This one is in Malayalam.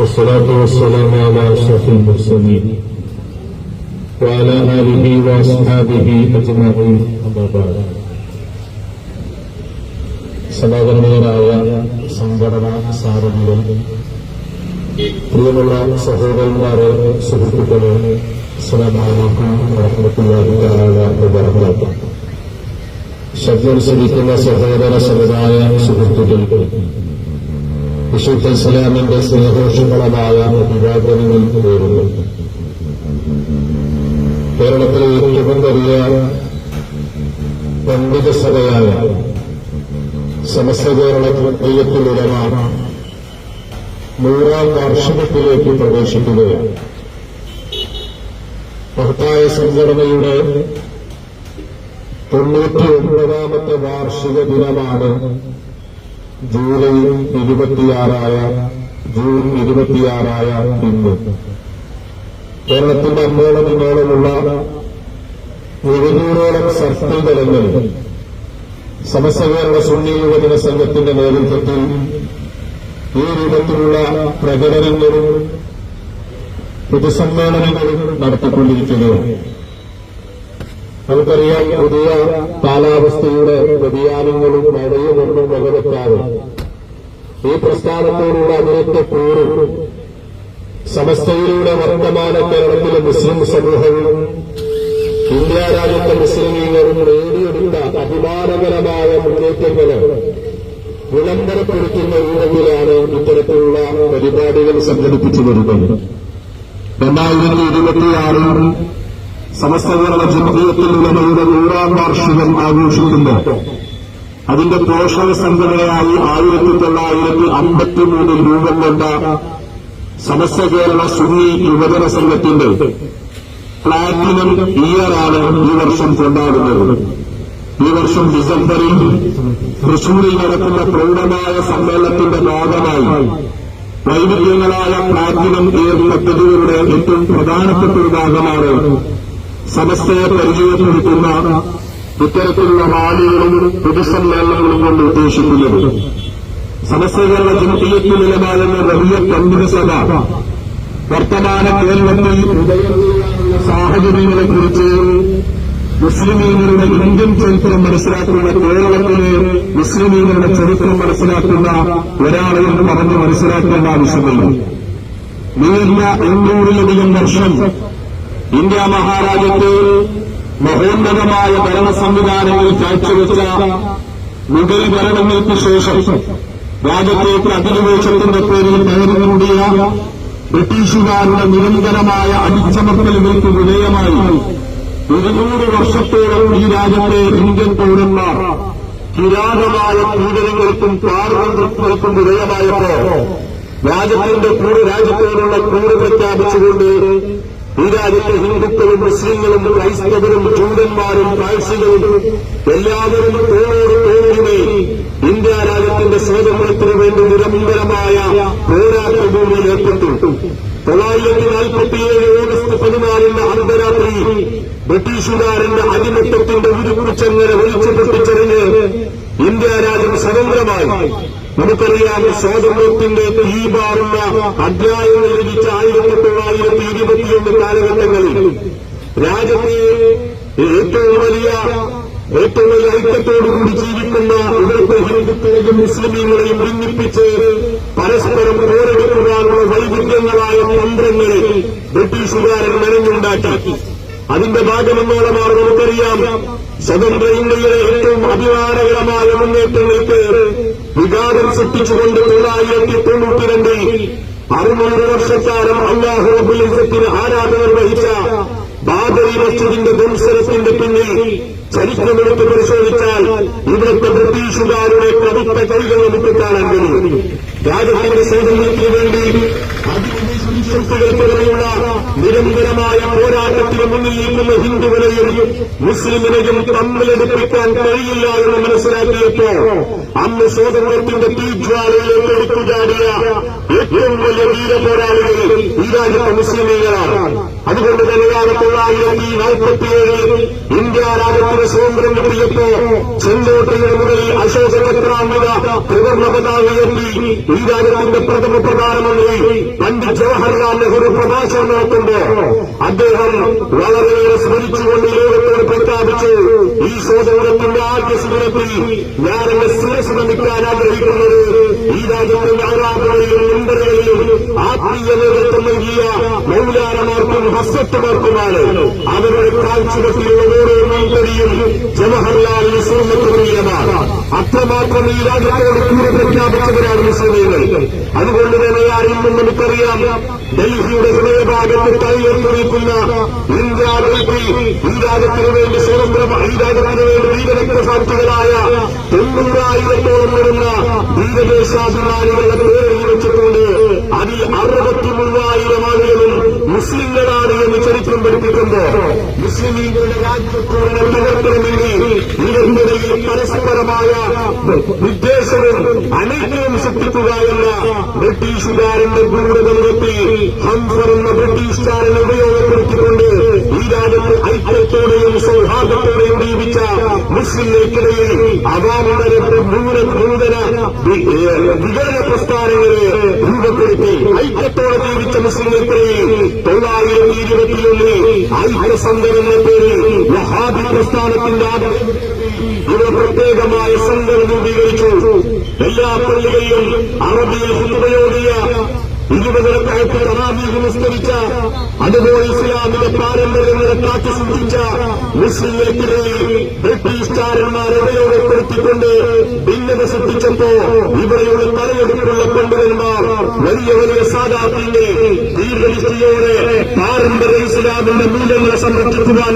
والصلاة والسلام على أشرف المرسلين وعلى آله وأصحابه أجمعين أما بعد സമാദരണീയരായ സംഘടനാ സാരഥികൾ പ്രിയമുള്ള സഹോദരന്മാരെ സുഹൃത്തുക്കളെ അസ്സലാമലൈക്കും വറഹ്മത്തുള്ളാഹി തആല വബറകാതുഹു ശബ്ദം ശ്രമിക്കുന്ന സഹോദര സമുദായ സുഹൃത്തുക്കൾക്ക് വിശുദ്ധ ഇസ്ലാമിന്റെ സ്നേഹോഷങ്ങളമായ അഭിവാദനങ്ങൾ നേരുന്നു കേരളത്തിലെ ഏറ്റവും വലിയ പണ്ഡിത സഭയായ സമസ്ത കേരള ദൈവത്തിലുടമ നൂറാം വാർഷികത്തിലേക്ക് പ്രവേശിക്കുകയാണ്. മഹത്തായ സംഘടനയുടെ തൊണ്ണൂറ്റി ഒൻപതാമത്തെ വാർഷിക ദിനമാണ് ജൂലൈ ഇരുപത്തിയാറായ ജൂൺ ഇരുപത്തിയാറായ ഇന്ന്. കേരളത്തിന്റെ അമ്പോളം ഇന്നോളമുള്ള എഴുന്നൂറോളം സർക്കിൾ തലങ്ങളിൽ സമസ്തകേരള സുന്നി യുവജന സംഘത്തിന്റെ നേതൃത്വത്തിൽ ഈ രൂപത്തിലുള്ള പ്രകടനങ്ങളും പൊതുസമ്മേളനങ്ങളും നടത്തിക്കൊണ്ടിരിക്കുകയാണ് നമുക്കറിയാം പുതിയ കാലാവസ്ഥയുടെ വ്യതിയാനങ്ങളും മഴയുമൊന്നും വകവെക്കാതെ ഈ പ്രസ്ഥാനത്തോടുള്ള അതിരത്തെ കൂറും സമസ്തയിലൂടെ വർത്തമാന കേരളത്തിലെ മുസ്ലിം സമൂഹവും ഇന്ത്യ രാജ്യത്തെ മുസ്ലിംകളും നേടിയെടുത്ത അഭിമാനകരമായ മുന്നേറ്റങ്ങളെ വിളംബരപ്പെടുത്തുന്ന രൂപത്തിലാണ് ഇത്തരത്തിലുള്ള പരിപാടികൾ സംഘടിപ്പിച്ചു വരുന്നത്. രണ്ടായിരത്തി ഇരുപത്തിയാറിൽ സമസ്ത കേരള ജനകീയത്തിൽ ഉലമയുടെ നൂറാം വാർഷികം ആഘോഷിക്കുമ്പോൾ അതിന്റെ പോഷക സംഘടനയായി ആയിരത്തി തൊള്ളായിരത്തി അമ്പത്തിമൂന്നിൽ രൂപം കൊണ്ട സമസ്ത കേരള സുന്നി യുവജന സംഘത്തിന്റെ പ്ലാറ്റിനം ഇയറാണ് ഈ വർഷം കൊണ്ടാടുന്നത്. ഈ വർഷം ഡിസംബറിൽ തൃശൂരിൽ നടക്കുന്ന പ്രൗഢമായ സമ്മേളനത്തിന്റെ ഭാഗമായി വൈവിധ്യങ്ങളായ പ്ലാറ്റിനം ഇയർ പദ്ധതികളുടെ ഏറ്റവും പ്രധാനപ്പെട്ട ഒരു ഭാഗമാണ് സമസ്തയെ പരിചയപ്പെടുത്തുന്ന ഇത്തരത്തിലുള്ള റാലികളും പൊതുസമ്മേളനങ്ങളും കൊണ്ട് ഉദ്ദേശിക്കുന്നത് സമസ്തകളുടെ നിലപാടുന്ന വലിയ പണ്ഡിത സഭ വർത്തമാന കേരളത്തിൽ സാഹചര്യങ്ങളെക്കുറിച്ച് മുസ്ലിമീങ്ങളുടെ ഇന്ത്യൻ ചരിത്രം മനസ്സിലാക്കുന്ന കേരളത്തിലെ മുസ്ലിമീങ്ങളുടെ ചരിത്രം മനസ്സിലാക്കുന്ന ഒരാളെ എന്ന് പറഞ്ഞ് മനസ്സിലാക്കേണ്ട ആവശ്യമില്ല നീണ്ട എണ്ണൂറിലധികം വർഷം ഇന്ത്യ മഹാരാജ്യത്ത് മഹോന്നതമായ ഭരണ സംവിധാനങ്ങൾ കാഴ്ചവെച്ച മുഗൾ ഭരണങ്ങൾക്ക് ശേഷം രാജ്യത്തേക്ക് അധിനിവേശത്തിന്റെ പേരിൽ പേരുകൂടിയ ബ്രിട്ടീഷുകാരുടെ നിരന്തരമായ അടിച്ചമർത്തലുകൾക്ക് വിധേയമായി. ഇരുന്നൂറ് വർഷത്തോളം ഈ രാജ്യത്തെ ഇന്ത്യൻ പൌരന്മാർ കിരാതമായ പീഡനങ്ങൾക്കും പാർവന്തങ്ങൾക്കും വിധേയമായപ്പോ രാജ്യത്തിന്റെ കൂടെ രാജ്യത്തോടുള്ള കൂറ് പ്രഖ്യാപിച്ചുകൊണ്ട് രാജ്യത്തെ ഹിന്ദുക്കളും മുസ്ലിങ്ങളും ക്രൈസ്തവരും ജൂതന്മാരും പാഴ്സികളും എല്ലാവരും തോളോട് തോളിനെ ഇന്ത്യ രാജ്യത്തിന്റെ സ്വാതന്ത്ര്യത്തിനു വേണ്ടി നിരന്തരമായ പോരാട്ടഭൂമിയിൽ ഏർപ്പെട്ടു. തൊള്ളായിരത്തി നാൽപ്പത്തിയേഴ് ഓഗസ്റ്റ് പതിനാലിന് അർദ്ധരാത്രി ബ്രിട്ടീഷുകാരന്റെ അടിമത്തത്തിന്റെ ഉരുക്കുറിച്ചങ്ങനെ വലിച്ചു പൊട്ടിച്ചെറിഞ്ഞ് ഇന്ത്യ രാജ്യം സ്വതന്ത്രമായി. നമുക്കറിയാം സ്വാതന്ത്ര്യത്തിന്റെ തീപാറുന്ന അധ്യായങ്ങൾ ലഭിച്ച ആയിരത്തി തൊള്ളായിരത്തി ഇരുപത്തിയൊന്ന് കാലഘട്ടങ്ങളിൽ രാജ്യത്തെ ഏറ്റവും വലിയ ഏറ്റവും വലിയ ഐക്യത്തോടുകൂടി ജീവിക്കുന്ന ഇവിടുത്തെ ഹിന്ദുക്കളെയും മുസ്ലിമീങ്ങളെയും ഭിന്നിപ്പിച്ച് പരസ്പരം പോരെടുക്കുവാനുള്ള വൈവിധ്യങ്ങളായ തന്ത്രങ്ങളെ ബ്രിട്ടീഷുകാരൻ മെനഞ്ഞുണ്ടാക്കി. അതിന്റെ ഭാഗമെന്നോളമാണ് നമുക്കറിയാം. സ്വതന്ത്ര ഇന്ത്യയിലെ ഏറ്റവും അഭിമാനകരമായ മുന്നേറ്റങ്ങൾക്ക് വികാരം സൃഷ്ടിച്ചുകൊണ്ട് തൊള്ളായിരത്തി തൊണ്ണൂറ്റി രണ്ടിൽ അറുന്നൂറ് വർഷക്കാലം അള്ളാഹു അബുലിസത്തിന് ആരാധന നിർവഹിച്ച ബാബരി മസ്ജിദിന്റെ ധംസരത്തിന്റെ പിന്നിൽ ചരിത്രമെടുത്ത് പരിശോധിച്ചാൽ ഇവിടുത്തെ ബ്രിട്ടീഷുകാരുടെ കടുത്ത കൈകൾ നമുക്ക് കാണാൻ കഴിയും. രാജ്യത്തിന്റെ സ്വാതന്ത്ര്യത്തിന് വേണ്ടി ശക്തികൾക്കെതിരെയുള്ള നിരന്തരമായ പോരാട്ടത്തിന് ഹിന്ദു ഹിന്ദുവിനെയും മുസ്ലിമിനെയും തമ്മിലെടുപ്പിക്കാൻ കഴിയില്ല എന്ന് മനസ്സിലാക്കിയപ്പോ അന്ന് സ്വാതന്ത്ര്യത്തിന്റെ തീജ്വാലയിലേക്ക് എടുത്തുചാടിയ ഏറ്റവും വലിയ വീര പോരാളികൾ ഈ രാജ്യത്തെ മുസ്ലിമീങ്ങളാണ്. അതുകൊണ്ട് തന്നെയാണ് തൊള്ളായിരത്തി നാൽപ്പത്തിയേഴിൽ ഇന്ത്യ രാജ്യത്തിന് സ്വാതന്ത്ര്യം കിട്ടിയപ്പോ ചെങ്കോട്ടയുടെ മുതൽ അശോക ചക്രാമിത ത്രിവർണ പതാക ഈ രാജ്യത്തിന്റെ പ്രഥമ പ്രധാനമന്ത്രി പണ്ഡിറ്റ് ജവഹർലാൽ നെഹ്റു പ്രഭാഷണം നടത്തുമ്പോ അദ്ദേഹം വളരെയേറെ സ്മരിച്ചുകൊണ്ട് ലോകത്തോട് പ്രഖ്യാപിച്ചു ഈ സ്വതന്ത്രത്തിന്റെ ആദ്യ സുദിനത്തിൽ ഞാൻ എന്റെ ശിരസ് നമിക്കാൻ ആഗ്രഹിക്കുന്നത് ഈ രാജ്യത്തിന്റെ ആരാധനയിലും മുൻപരകളിലും ആത്മീയ നേതൃത്വം നൽകിയ മൗലാനമാർക്കും ഹസ്വത്വമാർക്കുമാണ് അവരുടെ കാഴ്ചവെട്ടിലുള്ള ഓരോ മന്ത്രിയും ജവഹർലാൽ നെഹ്റുവിന് തുല്യമാണ് അത്രമാത്രം ഈ രാജ്യത്തോട് കൂടെ പ്രഖ്യാപിച്ചവരാണ് മുസ്ലിമീങ്ങൾ. അതുകൊണ്ട് തന്നെ ആരെന്നും നമുക്കറിയാം ഡൽഹിയുടെ ഹൃദയഭാഗത്ത് തയ്യർത്ത് നിൽക്കുന്ന ഇന്ത്യ ഗൾഫിൽ ഈ രാജ്യത്തിന് വേണ്ടി സ്വതന്ത്രം ഈ രാജ്യത്തിന് വേണ്ടി വീരരക്തസാക്ഷികളായ തൊണ്ണൂറായിരത്തോളം വരുന്ന വീരദേശാഭിമാനികളുടെ പേര് വെച്ചിട്ടുണ്ട് അതിൽ അറുപത്തി മൂവായിരം ആളുകളും മുസ്ലിങ്ങളാണ് എന്ന് ചരിത്രം മുസ്ലിം ലീഗുകളുടെ രാജ്യത്തോടെ നിലനിർത്തണമെങ്കിൽ ഇവർക്കിടയിൽ പരസ്പരമായ വിദ്വേഷവും അനൈക്യവും സൃഷ്ടിക്കുക എന്ന ബ്രിട്ടീഷുകാരന്റെ ഗൂഢതന്ത്രത്തിൽ ഹംസർ എന്ന ഉപയോഗപ്പെടുത്തിക്കൊണ്ട് ഈ രാജ്യത്ത് ഐക്യത്തോടെയും സൗഹാർദ്ദത്തോടെയും ജീവിച്ച മുസ്ലിങ്ങൾക്കിടയിൽ അവാമുതര വികടന പ്രസ്ഥാനങ്ങളെ രൂപപ്പെടുത്തി ഐക്യത്തോടെ ജീവിച്ച മുസ്ലിം തൊള്ളായിരത്തി ഐക്യസംഘം എന്ന പേരിൽ വഹാബി പ്രസ്ഥാനത്തിന്റെ ഇവർ പ്രത്യേകമായ സംഘം രൂപീകരിച്ചു. എല്ലാ പള്ളികളിലും അറബിയിൽ ഉപയോഗിയ ഇരുപതിനക്കകത്ത് തറാബീഹ് നിസ്കരിച്ച അതുപോലെ ഇസ്ലാമിന്റെ പാരമ്പര്യങ്ങളെ കാത്തു സൂക്ഷിച്ച മുസ്ലിങ്ങൾക്കിടയിൽ ബ്രിട്ടീഷുകാരന്മാരെ ഉപയോഗപ്പെടുത്തിക്കൊണ്ട് ഭിന്നത സൃഷ്ടിച്ചപ്പോ ഇവിടെയുള്ള തലയെടുപ്പുള്ള പണ്ഡിതന്മാർ വലിയ വലിയ സാധാരണ ദീർഘദൃഷ്ടിയോടെ പാരമ്പര്യ ഇസ്ലാമിന്റെ മൂല്യങ്ങളെ സംരക്ഷിക്കുവാൻ